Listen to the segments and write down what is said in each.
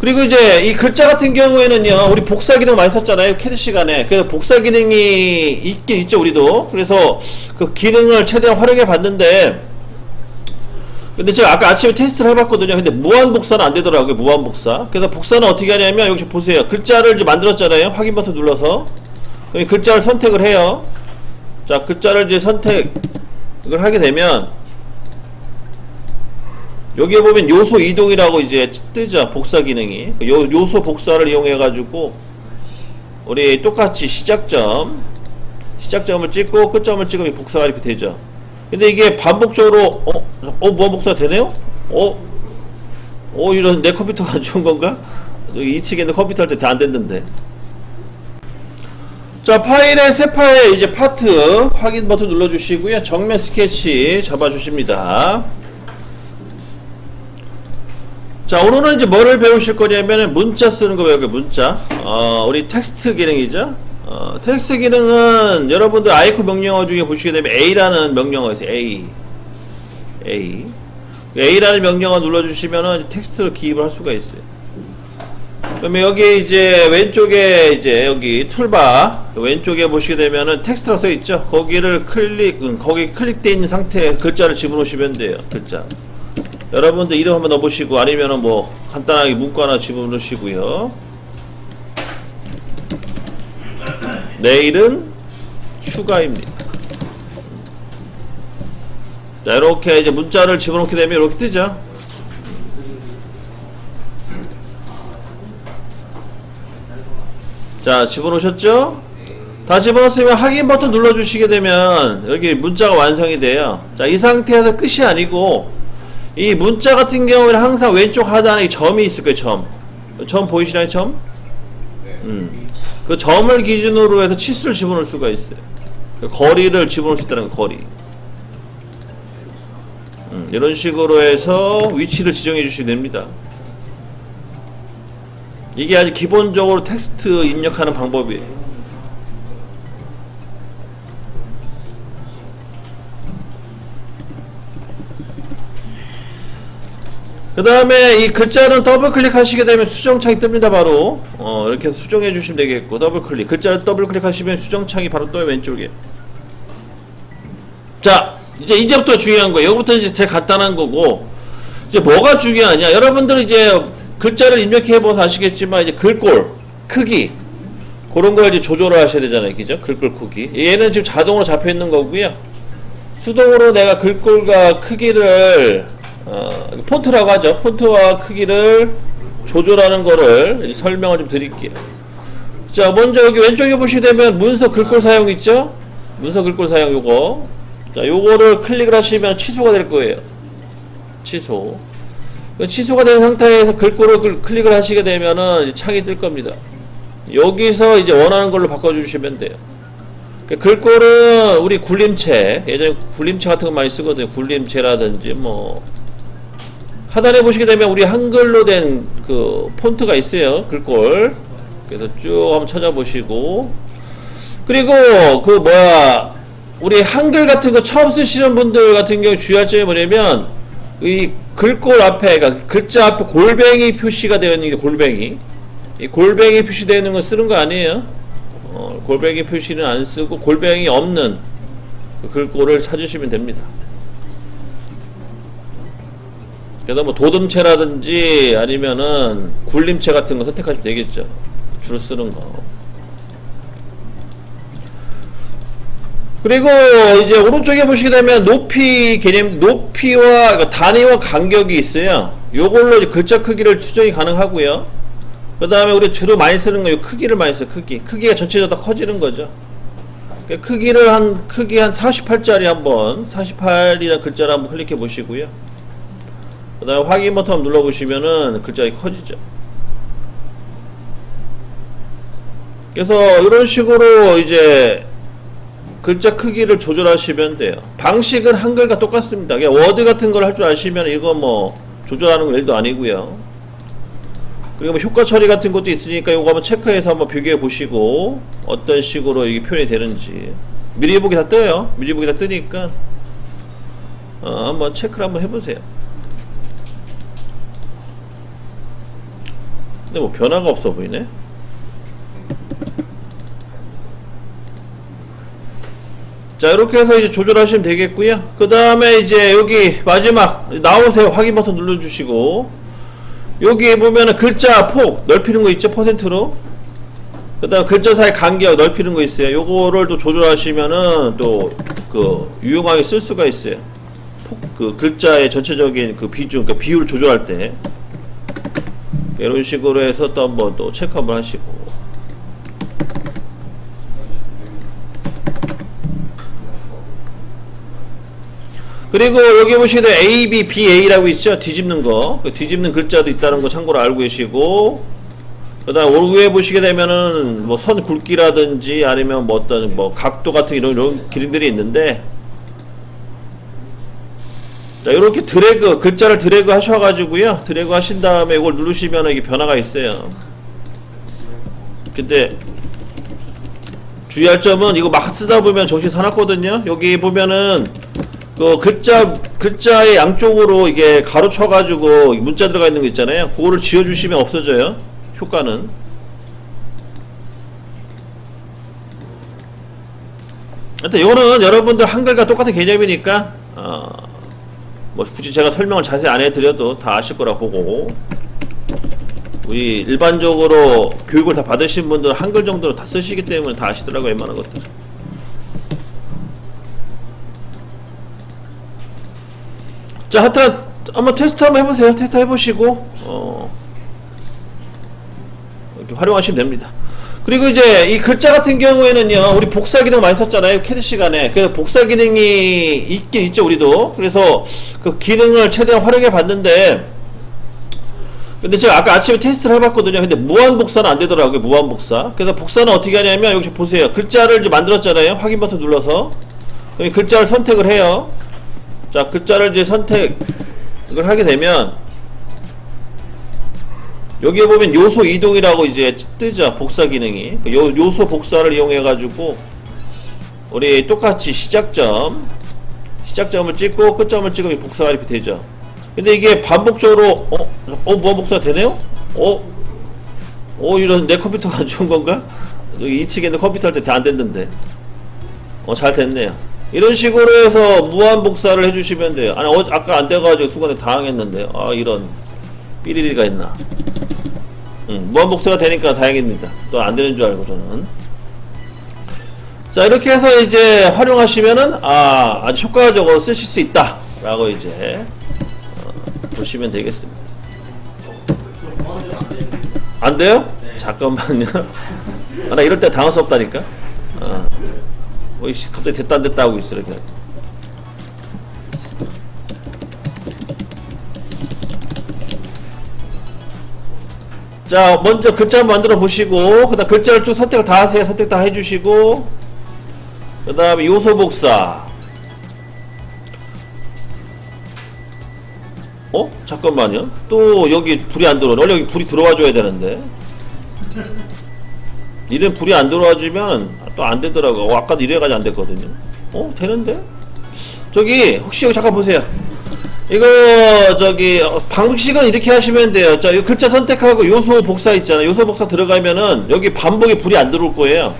그리고 이제 이 글자 같은 경우에는요, 우리 복사 기능 많이 썼잖아요. 캐드 시간에. 그래서 복사 기능이 있긴 있죠, 우리도. 그래서 그 기능을 최대한 활용해 봤는데, 근데 제가 아까 아침에 테스트를 해봤거든요. 근데 무한 복사는 안 되더라고요. 무한 복사. 그래서 복사는 어떻게 하냐면 여기 보세요. 글자를 이제 만들었잖아요. 확인 버튼 눌러서 글자를 선택을 해요. 자, 글자를 이제 선택을 하게 되면 여기에 보면 요소 이동이라고 이제 뜨죠. 복사 기능이. 요 요소 복사를 이용해 가지고 우리 똑같이 시작점 시작점을 찍고 끝점을 찍으면 복사가 이렇게 되죠. 근데 이게 반복적으로 어, 어 무한 복사 되네요? 어, 어 이런 내 컴퓨터가 안 좋은 건가? 저기 2층에 있는 컴퓨터 할때안 됐는데. 자 파일의 새 파일 이제 파트 확인 버튼 눌러주시고요. 정면 스케치 잡아주십니다. 자 오늘은 이제 뭐를 배우실 거냐면은 문자 쓰는 거 배우게 문자. 어, 우리 텍스트 기능이죠. 어, 텍스트 기능은 여러분들 아이콘 명령어 중에 보시게 되면 A라는 명령어가 있어요. A. A. A라는 명령어 눌러주시면은 텍스트로 기입을 할 수가 있어요. 그러면 여기 이제 왼쪽에 이제 여기 툴바 왼쪽에 보시게 되면은 텍스트라고 써 있죠. 거기를 클릭, 음, 거기 클릭되어 있는 상태에 글자를 집어넣으시면 돼요. 글자. 여러분들 이름 한번 넣어보시고 아니면은 뭐 간단하게 문구 하나 집어넣으시고요. 내일은 휴가입니다. 자, 이렇게 이제 문자를 집어넣게 되면 이렇게 뜨죠. 자, 집어넣으셨죠? 다 집어넣었으면 확인 버튼 눌러주시게 되면 여기 문자가 완성이 돼요. 자, 이 상태에서 끝이 아니고 이 문자 같은 경우에는 항상 왼쪽 하단에 이 점이 있을 거예요, 점. 점 보이시나요, 점? 음. 그 점을 기준으로 해서 치수를 집어넣을 수가 있어요. 그 거리를 집어넣을 수 있다는 거, 거리. 음, 이런 식으로 해서 위치를 지정해 주시면 됩니다. 이게 아주 기본적으로 텍스트 입력하는 방법이에요. 그 다음에 이 글자는 더블 클릭하시게 되면 수정창이 뜹니다 바로. 어, 이렇게 수정해 주시면 되겠고 더블 클릭. 글자를 더블 클릭하시면 수정창이 바로 떠요 왼쪽에. 자 이제 이제부터 중요한 거예요. 여기부터 이제 제일 간단한 거고. 이제 뭐가 중요하냐? 여러분들 이제 글자를 입력해 보서 아시겠지만 이제 글꼴 크기. 그런 걸 이제 조절을 하셔야 되잖아요. 그죠? 글꼴 크기. 얘는 지금 자동으로 잡혀 있는 거고요. 수동으로 내가 글꼴과 크기를 어, 폰트라고 하죠. 폰트와 크기를 조절하는 거를 설명을 좀 드릴게요. 자, 먼저 여기 왼쪽에 보시게 되면 문서 글꼴 사용 있죠? 문서 글꼴 사용 요거. 자, 요거를 클릭을 하시면 취소가 될 거예요. 취소. 그 취소가 된 상태에서 글꼴을 클- 클릭을 하시게 되면은 창이 뜰 겁니다. 여기서 이제 원하는 걸로 바꿔주시면 돼요. 그 글꼴은 우리 굴림체, 예전에 굴림체 같은 거 많이 쓰거든요. 굴림체라든지 뭐 하단에 보시게 되면 우리 한글로 된 그 폰트가 있어요. 글꼴. 그래서 쭉 한번 찾아보시고 그리고 그 뭐야 우리 한글 같은 거 처음 쓰시는 분들 같은 경우 주의할 점이 뭐냐면 이 글꼴 앞에 그러니까 글자 앞에 골뱅이 표시가 되어 있는 게 골뱅이 이 골뱅이 표시되어 있는 거 쓰는 거 아니에요. 어, 골뱅이 표시는 안 쓰고 골뱅이 없는 그 글꼴을 찾으시면 됩니다. 그래서 뭐 도듬체라든지 아니면은 굴림체 같은 거 선택하시면 되겠죠. 줄 쓰는 거. 그리고 이제 오른쪽에 보시게 되면 높이 개념, 높이와 그러니까 단위와 간격이 있어요. 요걸로 글자 크기를 추정이 가능하고요. 그 다음에 우리 주로 많이 쓰는 거, 요 크기를 많이 써요. 크기. 크기가 전체적으로 다 커지는 거죠. 그 크기를 한, 크기 한 48짜리 한번, 48이라는 글자를 한번 클릭해 보시고요. 그 다음에 확인 버튼 눌러보시면은 글자가 커지죠. 그래서 이런 식으로 이제 글자 크기를 조절하시면 돼요. 방식은 한글과 똑같습니다. 워드 같은 걸 할 줄 아시면 이거 뭐 조절하는 일도 아니고요. 그리고 뭐 효과 처리 같은 것도 있으니까 이거 한번 체크해서 한번 비교해 보시고 어떤 식으로 이게 표현이 되는지 미리 보기 다 떠요. 미리 보기 다 뜨니까 어, 한번 체크를 한번 해보세요. 근데 뭐 변화가 없어 보이네. 자 이렇게 해서 이제 조절하시면 되겠고요. 그 다음에 이제 여기 마지막 나오세요 확인 버튼 눌러주시고 여기 보면은 글자 폭 넓히는 거 있죠 퍼센트로. 그 다음 글자 사이 간격 넓히는 거 있어요. 요거를 또 조절하시면은 또 그 유용하게 쓸 수가 있어요. 폭, 그 글자의 전체적인 그 비중, 그 비율 조절할 때 이런 식으로 해서 또 한번 또 체크 한번 하시고. 그리고 여기 보시게 되면 A, B, B, A라고 있죠? 뒤집는 거. 그 뒤집는 글자도 있다는 거 참고로 알고 계시고. 그 다음 위에 보시게 되면은 뭐 선 굵기라든지 아니면 뭐 어떤 뭐 각도 같은 이런, 이런 기능들이 있는데 자, 이렇게 드래그, 글자를 드래그 하셔가지고요. 드래그 하신 다음에 이걸 누르시면 이게 변화가 있어요. 근데 주의할 점은 이거 막 쓰다 보면 정신 사납거든요. 여기 보면은 그 글자 글자의 양쪽으로 이게 가로 쳐 가지고 문자 들어가 있는 거 있잖아요. 그거를 지워 주시면 없어져요. 효과는. 하여튼 이거는 여러분들 한글과 똑같은 개념이니까 어, 뭐 굳이 제가 설명을 자세히 안 해드려도 다 아실 거라 보고. 우리 일반적으로 교육을 다 받으신 분들은 한글 정도는 다 쓰시기 때문에 다 아시더라고요 웬만한 것들 자 하여튼 한번 테스트 한번 해보세요. 테스트 해보시고 어, 이렇게 활용하시면 됩니다 그리고 이제 이 글자 같은 경우에는요 우리 복사 기능 많이 썼잖아요 캐드 시간에. 그 복사 기능이 있긴 있죠 우리도. 그래서 그 기능을 최대한 활용해 봤는데 근데 제가 아까 아침에 테스트를 해봤거든요. 근데 무한 복사는 안 되더라고요 무한 복사. 그래서 복사는 어떻게 하냐면 여기 보세요. 글자를 이제 만들었잖아요. 확인 버튼 눌러서. 글자를 선택을 해요. 자 글자를 이제 선택을 하게 되면 여기에 보면 요소 이동이라고 이제 뜨죠 복사 기능이 그 요, 요소 복사를 이용해 가지고 우리 똑같이 시작점 시작점을 찍고 끝점을 찍으면 복사가 이렇게 되죠 근데 이게 반복적으로 어? 어 무한 복사가 되네요? 어? 어 이런 내 컴퓨터가 안 좋은 건가? 여기 2층에 있는 컴퓨터 할 때 안 됐는데 어 잘 됐네요 이런 식으로 해서 무한 복사를 해주시면 돼요 아니 어, 아까 안 돼가지고 순간에 당황했는데 아 이런 삐리리가 있나 음, 무한 복사가 되니까 다행입니다. 또 안 되는 줄 알고 저는. 자 이렇게 해서 이제 활용하시면은 아 아주 효과적으로 쓰실 수 있다라고 이제 어, 보시면 되겠습니다. 안 돼요? 잠깐만요. 아, 나 이럴 때 당황스럽다니까. 아, 뭐 이씨, 갑자기 됐다 안 됐다 하고 있어 이렇게. 자, 먼저 글자 만들어 보시고, 그 다음 글자를 쭉 선택을 다 하세요. 선택 다 해주시고, 그 다음에 요소 복사. 어? 잠깐만요. 또 여기 불이 안 들어오네. 원래 여기 불이 들어와 줘야 되는데. 이런 불이 안 들어와 주면 또 안 되더라고. 어, 아까도 이래가지고 안 됐거든요. 어? 되는데? 저기, 혹시 여기 잠깐 보세요. 이거 저기 어, 방식은 이렇게 하시면 돼요. 자, 이 글자 선택하고 요소 복사 있잖아요. 요소 복사 들어가면은 여기 반복에 불이 안 들어올 거예요.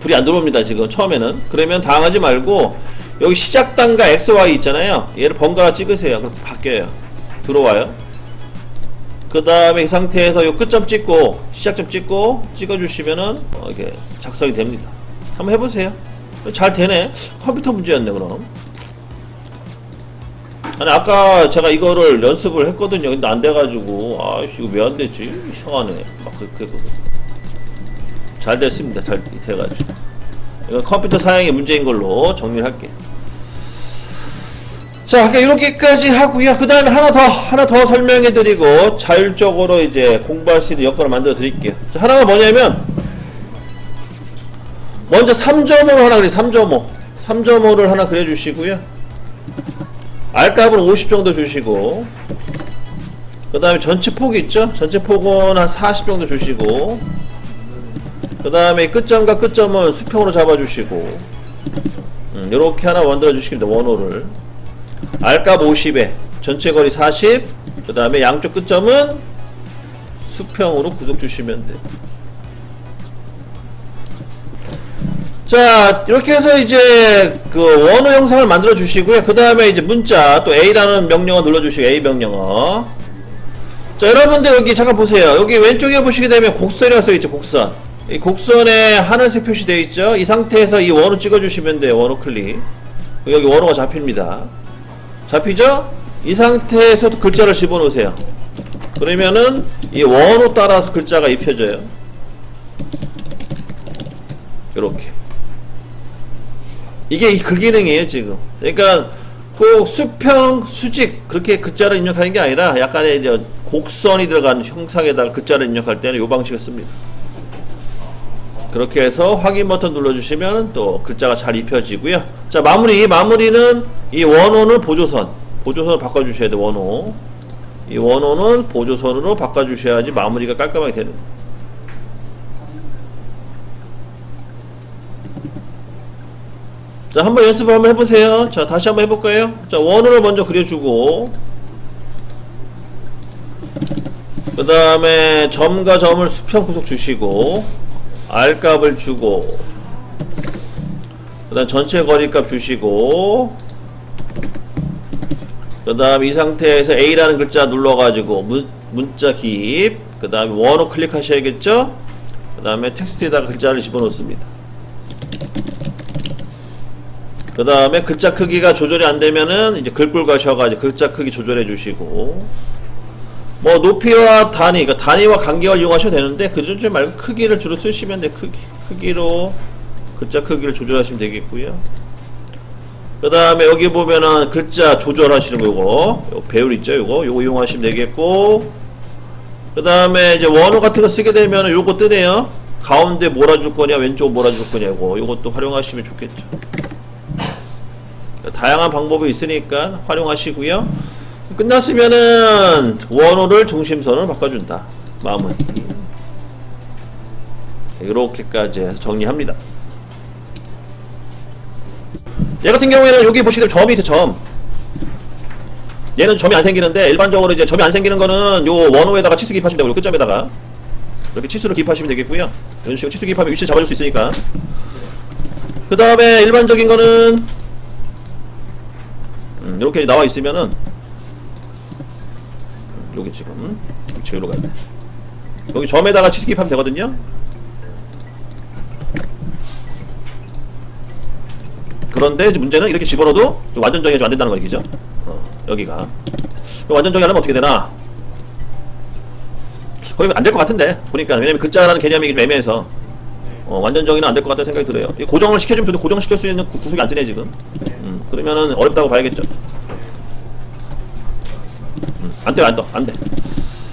불이 안 들어옵니다. 지금 처음에는. 그러면 당하지 말고 여기 시작 단가 XY 있잖아요. 얘를 번갈아 찍으세요. 그럼 바뀌어요. 들어와요. 그 다음에 이 상태에서 요 끝점 찍고 시작점 찍고 찍어주시면은 어, 이게 작성이 됩니다. 한번 해보세요. 잘 되네. 컴퓨터 문제였네 그럼. 아니 아까 제가 이거를 연습을 했거든요. 근데 안 돼가지고 아씨 이거 왜 안 되지? 이상하네. 막 그렇게 잘 됐습니다. 잘 돼가지고 이건 컴퓨터 사양의 문제인 걸로 정리를 할게요. 자, 이렇게까지 하고요. 그 다음에 하나 더 하나 더 설명해드리고 자율적으로 이제 공부할 수 있는 여건을 만들어 드릴게요. 자, 하나가 뭐냐면 먼저 3.5를 하나 그래 3.5 3.5를 하나 그려주시고요. R값은 50 정도 주시고 그 다음에 전체 폭이 있죠? 전체 폭은 한 40 정도 주시고 그 다음에 끝점과 끝점은 수평으로 잡아주시고 음, 이렇게 하나 만들어 주시면 됩니다. 원호를 R값 50에 전체 거리 40그 다음에 양쪽 끝점은 수평으로 구속 주시면 돼요. 자, 이렇게 해서 이제 그 원어 영상을 만들어 주시고요. 그 다음에 이제 문자 또 A라는 명령어 눌러 주시고 A 명령어. 자, 여러분들 여기 잠깐 보세요. 여기 왼쪽에 보시게 되면 곡선이라고 써 있죠, 곡선. 이 곡선에 하늘색 표시되어 있죠. 이 상태에서 이 원어 찍어 주시면 돼요. 원어 클릭. 여기 원어가 잡힙니다. 잡히죠? 이 상태에서 글자를 집어넣으세요. 그러면은 이 원호 따라서 글자가 입혀져요. 이렇게. 이게 이- 그 기능이에요 지금. 그러니까 꼭 수평, 수직 그렇게 글자를 입력하는 게 아니라 약간의 이제 곡선이 들어간 형상에다가 글자를 입력할 때는 이 방식을 씁니다. 그렇게 해서 확인 버튼 눌러주시면 또 글자가 잘 입혀지고요. 자 마무리 마무리는 이 원호는 보조선 보조선을 바꿔주셔야 돼 원호. 이 원호는 보조선으로 바꿔주셔야지 마무리가 깔끔하게 되는. 거예요. 자 한번 연습을 한번 해보세요. 자 다시 한번 해볼 거예요. 자 원호를 먼저 그려주고 그 다음에 점과 점을 수평 구속 주시고 R 값을 주고 그 다음 전체 거리값 주시고 그 다음 이 상태에서 A라는 글자 눌러가지고 문, 문자 기입 그 다음에 원호 클릭하셔야겠죠 그 다음에 텍스트에다가 글자를 집어넣습니다 그 다음에 글자 크기가 조절이 안 되면은 이제 글꼴 가셔가지고 글자 크기 조절해 주시고 뭐 높이와 단위, 그러니까 단위와 간격을 이용하셔도 되는데 그전 말고 크기를 주로 쓰시면 돼. 크기, 크기로 글자 크기를 조절하시면 되겠고요. 그 다음에 여기 보면은 글자 조절하시는 거 요거, 요 배율 있죠, 요거, 요거 이용하시면 되겠고. 그 다음에 이제 원호 같은 거 쓰게 되면은 요거 뜨네요. 가운데 몰아줄 거냐, 왼쪽 몰아줄 거냐고, 요것도 활용하시면 좋겠죠. 다양한 방법이 있으니까 활용하시고요. 끝났으면은 원호를 중심선을 바꿔준다. 마음은 이렇게까지 해서 정리합니다. 얘 같은 경우에는 여기 보시면 점이 있어 점. 얘는 점이 안 생기는데 일반적으로 이제 점이 안 생기는 거는 요 원호에다가 치수 기입하시면 되고 요 끝점에다가 이렇게 치수를 기입하시면 되겠고요. 이런 식으로 치수 기입하면 위치 잡아줄 수 있으니까. 그 다음에 일반적인 거는 음, 이렇게 나와 있으면은 여기 지금 위치로 가야 돼. 여기 점에다가 치수 기입하면 되거든요. 그런데 문제는 이렇게 집어넣어도 좀 완전 정의가 좀안 된다는 거 얘기죠. 어, 여기가 완전 정의하려면 어떻게 되나? 거의 안 될 것 같은데 보니까 왜냐면 글자라는 개념이 좀 애매해서 어, 완전 정의는 안 될 것 같다는 생각이 들어요. 이 고정을 시켜주면 고정시킬 수 있는 구- 구석이 안 뜨네 지금. 음, 그러면은 어렵다고 봐야겠죠. 음, 안 돼, 안 돼, 안 돼.